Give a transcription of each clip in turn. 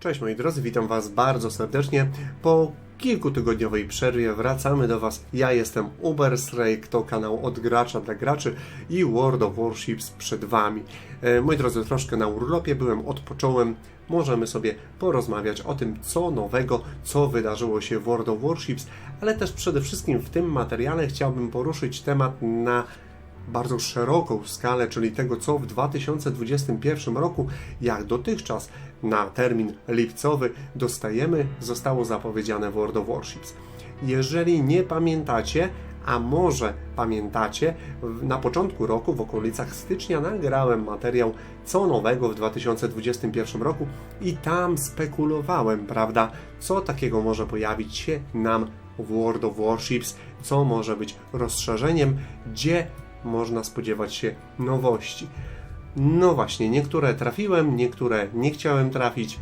Cześć moi drodzy, witam Was bardzo serdecznie. Po kilkutygodniowej przerwie wracamy do Was. Ja jestem Uber Strike, to kanał od gracza dla graczy i World of Warships przed Wami. E, moi drodzy, troszkę na urlopie byłem, odpocząłem. Możemy sobie porozmawiać o tym, co nowego, co wydarzyło się w World of Warships, ale też przede wszystkim w tym materiale chciałbym poruszyć temat na bardzo szeroką skalę, czyli tego, co w 2021 roku, jak dotychczas na termin lipcowy dostajemy, zostało zapowiedziane w World of Warships. Jeżeli nie pamiętacie, a może pamiętacie, na początku roku, w okolicach stycznia, nagrałem materiał co nowego w 2021 roku i tam spekulowałem, prawda, co takiego może pojawić się nam w World of Warships, co może być rozszerzeniem, gdzie można spodziewać się nowości. No właśnie, niektóre trafiłem, niektóre nie chciałem trafić.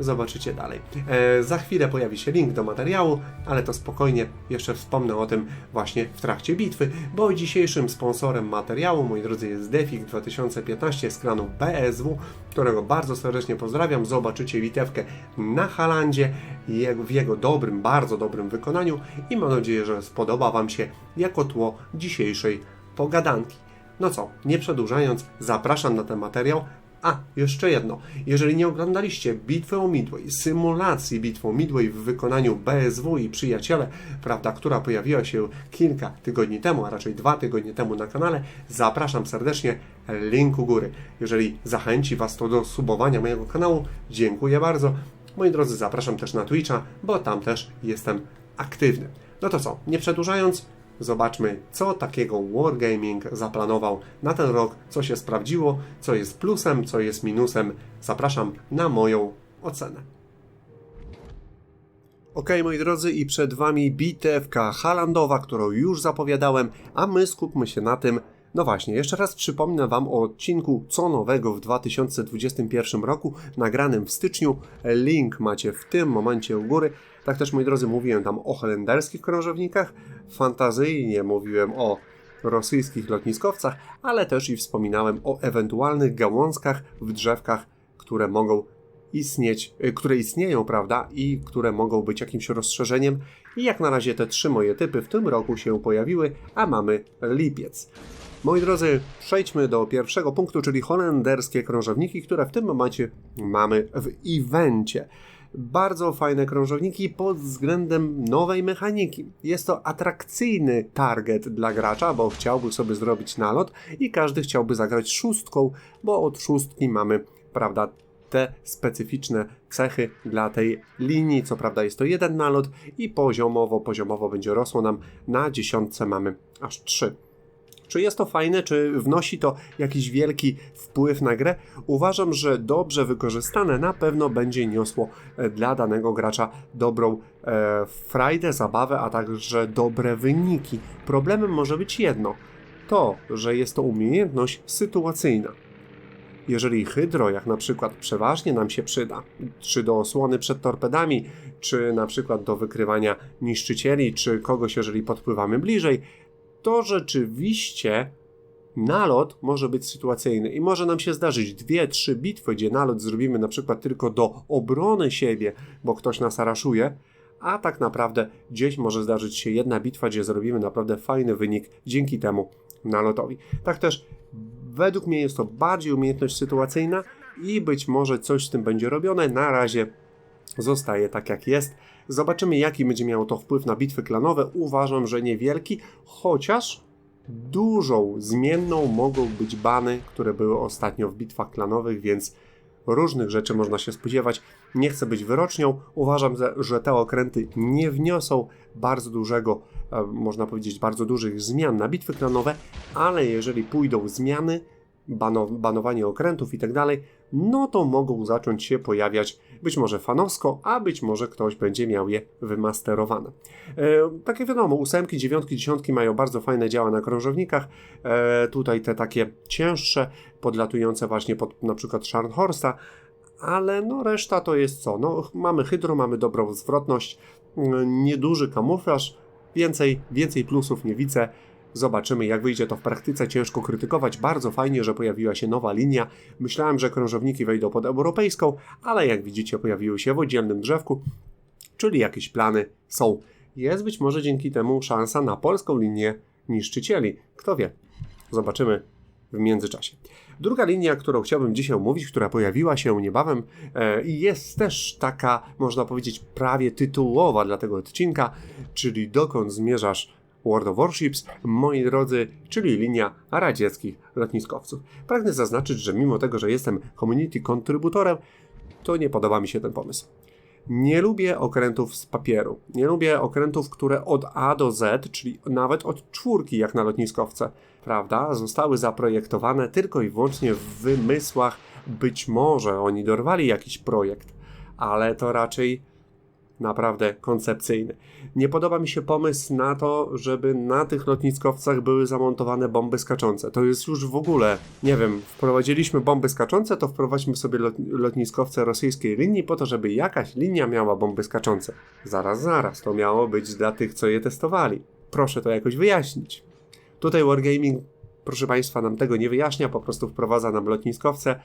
Zobaczycie dalej. E, za chwilę pojawi się link do materiału, ale to spokojnie, jeszcze wspomnę o tym właśnie w trakcie bitwy, bo dzisiejszym sponsorem materiału, moi drodzy, jest Defik 2015 z klanu BSW, którego bardzo serdecznie pozdrawiam. Zobaczycie bitewkę na Halandzie w jego dobrym, bardzo dobrym wykonaniu i mam nadzieję, że spodoba Wam się jako tło dzisiejszej pogadanki. No co, nie przedłużając, zapraszam na ten materiał. A, jeszcze jedno. Jeżeli nie oglądaliście bitwy o Midway, symulacji bitwy o Midway w wykonaniu BSW i przyjaciele, prawda, która pojawiła się kilka tygodni temu, a raczej dwa tygodnie temu na kanale, zapraszam serdecznie, link u góry. Jeżeli zachęci Was to do subowania mojego kanału, dziękuję bardzo. Moi drodzy, zapraszam też na Twitcha, bo tam też jestem aktywny. No to co, nie przedłużając, Zobaczmy, co takiego Wargaming zaplanował na ten rok, co się sprawdziło, co jest plusem, co jest minusem. Zapraszam na moją ocenę. Ok, moi drodzy, i przed Wami bitewka Halandowa, którą już zapowiadałem, a my skupmy się na tym, no właśnie, jeszcze raz przypomnę Wam o odcinku Co nowego w 2021 roku, nagranym w styczniu. Link macie w tym momencie u góry. Tak też, moi drodzy, mówiłem tam o holenderskich krążownikach, fantazyjnie mówiłem o rosyjskich lotniskowcach, ale też i wspominałem o ewentualnych gałązkach w drzewkach, które mogą istnieć, y, które istnieją, prawda, i które mogą być jakimś rozszerzeniem. I jak na razie te trzy moje typy w tym roku się pojawiły, a mamy lipiec. Moi drodzy, przejdźmy do pierwszego punktu, czyli holenderskie krążowniki, które w tym momencie mamy w evencie. Bardzo fajne krążowniki pod względem nowej mechaniki. Jest to atrakcyjny target dla gracza, bo chciałby sobie zrobić nalot i każdy chciałby zagrać szóstką, bo od szóstki mamy, prawda, te specyficzne cechy dla tej linii. Co prawda jest to jeden nalot i poziomowo, poziomowo będzie rosło nam na dziesiątce mamy aż trzy. Czy jest to fajne, czy wnosi to jakiś wielki wpływ na grę? Uważam, że dobrze wykorzystane na pewno będzie niosło e, dla danego gracza dobrą e, frajdę, zabawę, a także dobre wyniki. Problemem może być jedno: to, że jest to umiejętność sytuacyjna. Jeżeli hydro, jak na przykład przeważnie nam się przyda, czy do osłony przed torpedami, czy na przykład do wykrywania niszczycieli, czy kogoś, jeżeli podpływamy bliżej, to rzeczywiście nalot może być sytuacyjny i może nam się zdarzyć dwie, trzy bitwy, gdzie nalot zrobimy na przykład tylko do obrony siebie, bo ktoś nas araszuje, a tak naprawdę gdzieś może zdarzyć się jedna bitwa, gdzie zrobimy naprawdę fajny wynik dzięki temu nalotowi. Tak też według mnie jest to bardziej umiejętność sytuacyjna i być może coś z tym będzie robione. Na razie zostaje tak jak jest. Zobaczymy, jaki będzie miało to wpływ na bitwy klanowe. Uważam, że niewielki, chociaż dużą zmienną mogą być bany, które były ostatnio w bitwach klanowych, więc różnych rzeczy można się spodziewać. Nie chcę być wyrocznią. Uważam, że te okręty nie wniosą bardzo dużego, e, można powiedzieć, bardzo dużych zmian na bitwy klanowe, ale jeżeli pójdą zmiany, banowanie okrętów i tak dalej, no to mogą zacząć się pojawiać być może fanowsko, a być może ktoś będzie miał je wymasterowane. E, takie wiadomo, ósemki, dziewiątki, dziesiątki mają bardzo fajne działa na krążownikach. E, tutaj te takie cięższe, podlatujące właśnie pod na przykład Scharnhorsta, ale no reszta to jest co? No mamy hydro, mamy dobrą zwrotność, nieduży kamuflaż, więcej, więcej plusów nie widzę. Zobaczymy, jak wyjdzie to w praktyce. Ciężko krytykować. Bardzo fajnie, że pojawiła się nowa linia. Myślałem, że krążowniki wejdą pod europejską, ale jak widzicie, pojawiły się w oddzielnym drzewku, czyli jakieś plany są. Jest być może dzięki temu szansa na polską linię niszczycieli. Kto wie? Zobaczymy w międzyczasie. Druga linia, którą chciałbym dzisiaj omówić, która pojawiła się niebawem e, i jest też taka, można powiedzieć, prawie tytułowa dla tego odcinka, czyli dokąd zmierzasz World of Warships, moi drodzy, czyli linia radzieckich lotniskowców. Pragnę zaznaczyć, że mimo tego, że jestem community kontrybutorem, to nie podoba mi się ten pomysł. Nie lubię okrętów z papieru. Nie lubię okrętów, które od A do Z, czyli nawet od czwórki, jak na lotniskowce, prawda, zostały zaprojektowane tylko i wyłącznie w wymysłach. Być może oni dorwali jakiś projekt, ale to raczej naprawdę koncepcyjny. Nie podoba mi się pomysł na to, żeby na tych lotniskowcach były zamontowane bomby skaczące. To jest już w ogóle, nie wiem, wprowadziliśmy bomby skaczące, to wprowadźmy sobie lot, lotniskowce rosyjskiej linii po to, żeby jakaś linia miała bomby skaczące. Zaraz, zaraz, to miało być dla tych, co je testowali. Proszę to jakoś wyjaśnić. Tutaj Wargaming, proszę Państwa, nam tego nie wyjaśnia, po prostu wprowadza nam lotniskowce,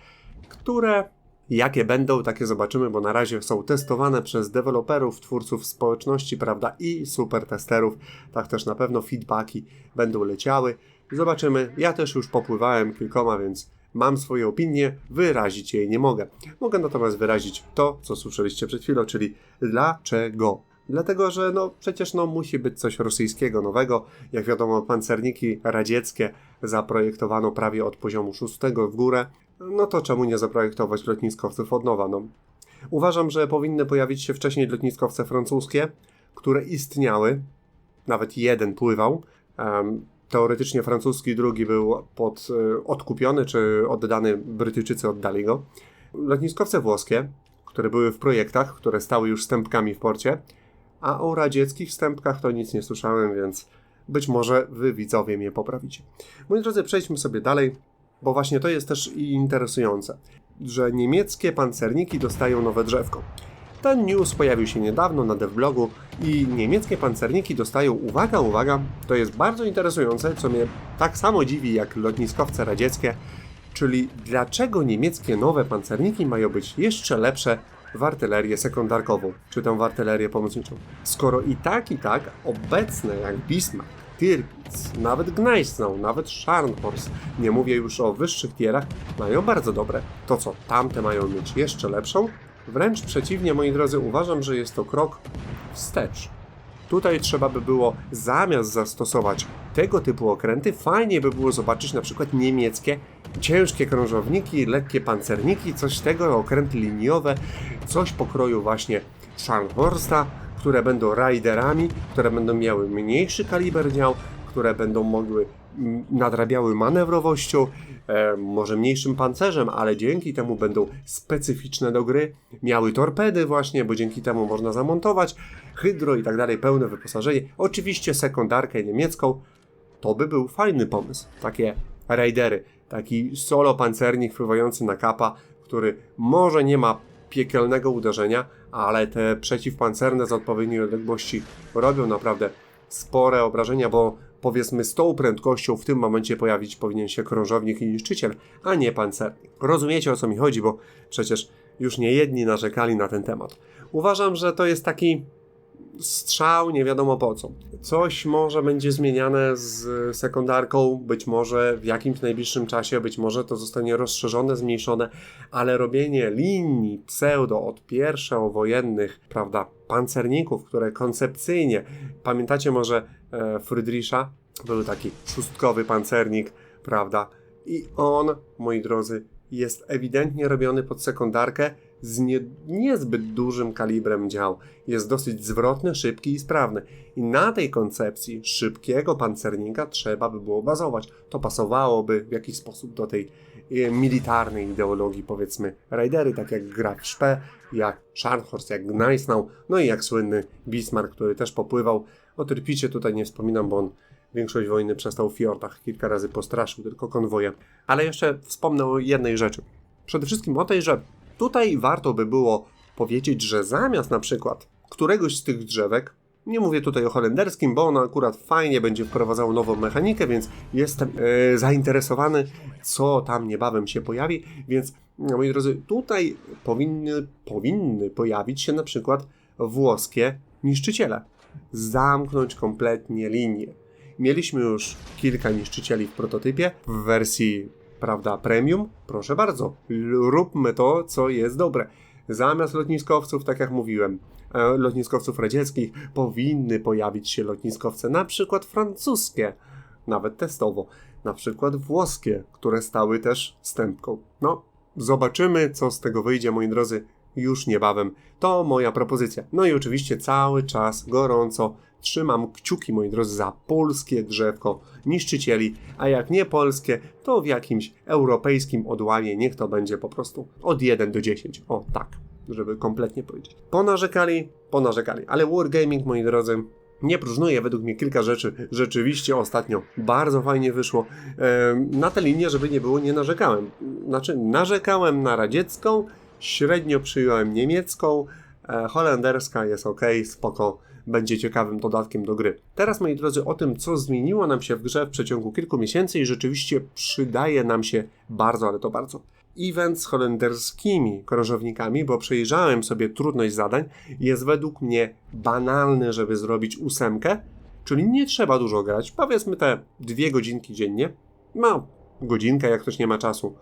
które Jakie będą, takie zobaczymy, bo na razie są testowane przez deweloperów, twórców społeczności, prawda, i super testerów. Tak też na pewno feedbacki będą leciały. Zobaczymy. Ja też już popływałem kilkoma, więc mam swoje opinie, wyrazić jej nie mogę. Mogę natomiast wyrazić to, co słyszeliście przed chwilą, czyli dlaczego. Dlatego, że no przecież no musi być coś rosyjskiego nowego. Jak wiadomo, pancerniki radzieckie zaprojektowano prawie od poziomu szóstego w górę no to czemu nie zaprojektować lotniskowców od nowa? No. Uważam, że powinny pojawić się wcześniej lotniskowce francuskie, które istniały, nawet jeden pływał. Teoretycznie francuski, drugi był pod, y, odkupiony, czy oddany, Brytyjczycy oddali go. Lotniskowce włoskie, które były w projektach, które stały już stępkami w porcie, a o radzieckich stępkach to nic nie słyszałem, więc być może wy widzowie mnie poprawicie. Moi drodzy, przejdźmy sobie dalej bo właśnie to jest też interesujące, że niemieckie pancerniki dostają nowe drzewko. Ten news pojawił się niedawno na devblogu i niemieckie pancerniki dostają, uwaga, uwaga, to jest bardzo interesujące, co mnie tak samo dziwi jak lotniskowce radzieckie, czyli dlaczego niemieckie nowe pancerniki mają być jeszcze lepsze w artylerię sekundarkową, czy tę w artylerię pomocniczą. Skoro i tak, i tak obecne jak Bismarck Tirpitz, nawet Gneissnau, nawet Scharnhorst, nie mówię już o wyższych tierach, mają bardzo dobre. To co, tamte mają mieć jeszcze lepszą? Wręcz przeciwnie, moi drodzy, uważam, że jest to krok wstecz. Tutaj trzeba by było zamiast zastosować tego typu okręty, fajnie by było zobaczyć na przykład niemieckie ciężkie krążowniki, lekkie pancerniki, coś tego, okręty liniowe, coś pokroju właśnie Scharnhorsta, które będą raiderami, które będą miały mniejszy kaliber dział, które będą mogły nadrabiały manewrowością, e, może mniejszym pancerzem, ale dzięki temu będą specyficzne do gry, miały torpedy właśnie, bo dzięki temu można zamontować hydro i tak dalej, pełne wyposażenie. Oczywiście sekundarkę niemiecką, to by był fajny pomysł. Takie raidery, taki solo pancernik wpływający na kapa, który może nie ma piekielnego uderzenia, ale te przeciwpancerne z odpowiedniej odległości robią naprawdę spore obrażenia, bo powiedzmy z tą prędkością w tym momencie pojawić powinien się krążownik i niszczyciel, a nie pancernik. Rozumiecie o co mi chodzi, bo przecież już nie jedni narzekali na ten temat. Uważam, że to jest taki strzał nie wiadomo po co. Coś może będzie zmieniane z sekundarką, być może w jakimś najbliższym czasie, być może to zostanie rozszerzone, zmniejszone, ale robienie linii pseudo od pierwszowojennych, prawda, pancerników, które koncepcyjnie, pamiętacie może e, Friedricha? Był taki szóstkowy pancernik, prawda? I on, moi drodzy, jest ewidentnie robiony pod sekundarkę z nie, niezbyt dużym kalibrem dział. Jest dosyć zwrotny, szybki i sprawny. I na tej koncepcji szybkiego pancernika trzeba by było bazować. To pasowałoby w jakiś sposób do tej e, militarnej ideologii, powiedzmy, Raidery, tak jak Graf Szpe, jak Scharnhorst, jak Gneissnau, no i jak słynny Bismarck, który też popływał. O Tyrpicie tutaj nie wspominam, bo on większość wojny przestał w fiordach, kilka razy postraszył tylko konwoje. Ale jeszcze wspomnę o jednej rzeczy. Przede wszystkim o tej, że Tutaj warto by było powiedzieć, że zamiast na przykład któregoś z tych drzewek Nie mówię tutaj o holenderskim, bo ono akurat fajnie będzie wprowadzało nową mechanikę, więc jestem e, zainteresowany, co tam niebawem się pojawi. Więc, no, moi drodzy, tutaj powinny, powinny pojawić się na przykład włoskie niszczyciele. Zamknąć kompletnie linię. Mieliśmy już kilka niszczycieli w prototypie w wersji, prawda, premium. Proszę bardzo, róbmy to, co jest dobre. Zamiast lotniskowców, tak jak mówiłem, e, lotniskowców radzieckich, powinny pojawić się lotniskowce, na przykład francuskie, nawet testowo, na przykład włoskie, które stały też stępką. No, zobaczymy, co z tego wyjdzie, moi drodzy, już niebawem. To moja propozycja. No i oczywiście cały czas gorąco trzymam kciuki, moi drodzy, za polskie drzewko niszczycieli, a jak nie polskie, to w jakimś europejskim odłamie niech to będzie po prostu od 1 do 10. O, tak, żeby kompletnie powiedzieć. Ponarzekali, ponarzekali, ale Wargaming, moi drodzy, nie próżnuje według mnie kilka rzeczy. Rzeczywiście ostatnio bardzo fajnie wyszło. Na tę linię, żeby nie było, nie narzekałem. Znaczy, narzekałem na radziecką, średnio przyjąłem niemiecką, e, holenderska jest ok, spoko, będzie ciekawym dodatkiem do gry. Teraz, moi drodzy, o tym, co zmieniło nam się w grze w przeciągu kilku miesięcy i rzeczywiście przydaje nam się bardzo, ale to bardzo. Event z holenderskimi krążownikami, bo przejrzałem sobie trudność zadań, jest według mnie banalny, żeby zrobić ósemkę, czyli nie trzeba dużo grać, powiedzmy te dwie godzinki dziennie, no godzinkę, jak ktoś nie ma czasu,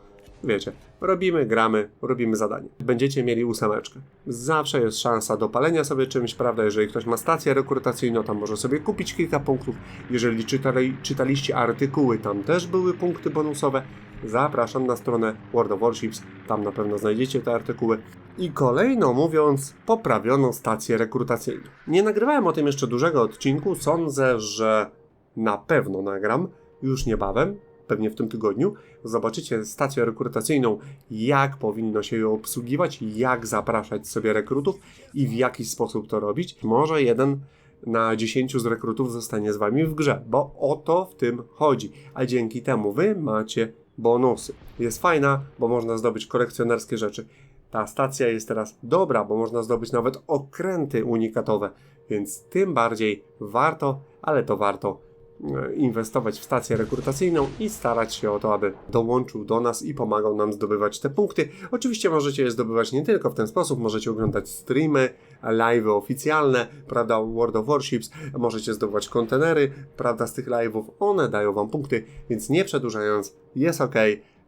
wiecie, robimy, gramy, robimy zadanie. Będziecie mieli ósemeczkę. Zawsze jest szansa dopalenia sobie czymś, prawda? Jeżeli ktoś ma stację rekrutacyjną, tam może sobie kupić kilka punktów. Jeżeli czytali, czytaliście artykuły, tam też były punkty bonusowe. Zapraszam na stronę World of Warships, tam na pewno znajdziecie te artykuły. I kolejno mówiąc, poprawiono stację rekrutacyjną. Nie nagrywałem o tym jeszcze dużego odcinku, sądzę, że na pewno nagram już niebawem, pewnie w tym tygodniu. Zobaczycie stację rekrutacyjną, jak powinno się ją obsługiwać, jak zapraszać sobie rekrutów i w jaki sposób to robić. Może jeden na 10 z rekrutów zostanie z wami w grze, bo o to w tym chodzi. A dzięki temu wy macie bonusy. Jest fajna, bo można zdobyć kolekcjonerskie rzeczy. Ta stacja jest teraz dobra, bo można zdobyć nawet okręty unikatowe, więc tym bardziej warto, ale to warto inwestować w stację rekrutacyjną i starać się o to, aby dołączył do nas i pomagał nam zdobywać te punkty. Oczywiście możecie je zdobywać nie tylko w ten sposób, możecie oglądać streamy, live'y oficjalne, prawda, World of Warships, możecie zdobywać kontenery, prawda, z tych live'ów, one dają wam punkty, więc nie przedłużając, jest ok,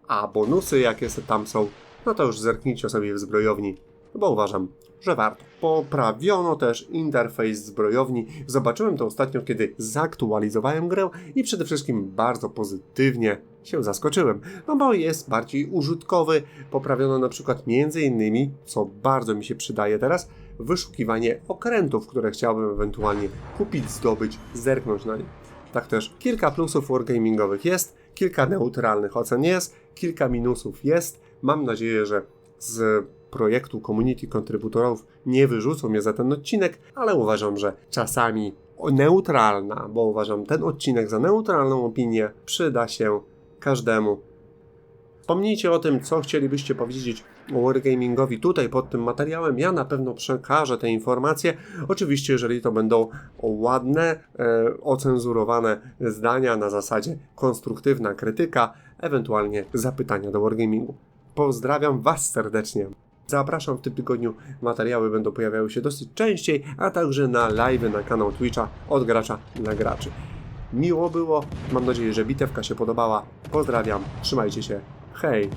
a bonusy jakie tam są, no to już zerknijcie sobie w zbrojowni, bo uważam, że warto. Poprawiono też interfejs zbrojowni. Zobaczyłem to ostatnio, kiedy zaktualizowałem grę i przede wszystkim bardzo pozytywnie się zaskoczyłem, no bo jest bardziej użytkowy. Poprawiono na przykład między innymi, co bardzo mi się przydaje teraz, wyszukiwanie okrętów, które chciałbym ewentualnie kupić, zdobyć, zerknąć na nie. Tak też kilka plusów wargamingowych jest, kilka neutralnych ocen jest, kilka minusów jest. Mam nadzieję, że z projektu community kontrybutorów nie wyrzucą mnie za ten odcinek, ale uważam, że czasami neutralna, bo uważam ten odcinek za neutralną opinię, przyda się każdemu. Wspomnijcie o tym, co chcielibyście powiedzieć Wargamingowi tutaj pod tym materiałem. Ja na pewno przekażę te informacje. Oczywiście, jeżeli to będą ładne, e, ocenzurowane zdania na zasadzie konstruktywna krytyka, ewentualnie zapytania do Wargamingu. Pozdrawiam Was serdecznie. Zapraszam w tym tygodniu. Materiały będą pojawiały się dosyć częściej, a także na live na kanał Twitcha od gracza dla graczy. Miło było. Mam nadzieję, że bitewka się podobała. Pozdrawiam. Trzymajcie się. Hej.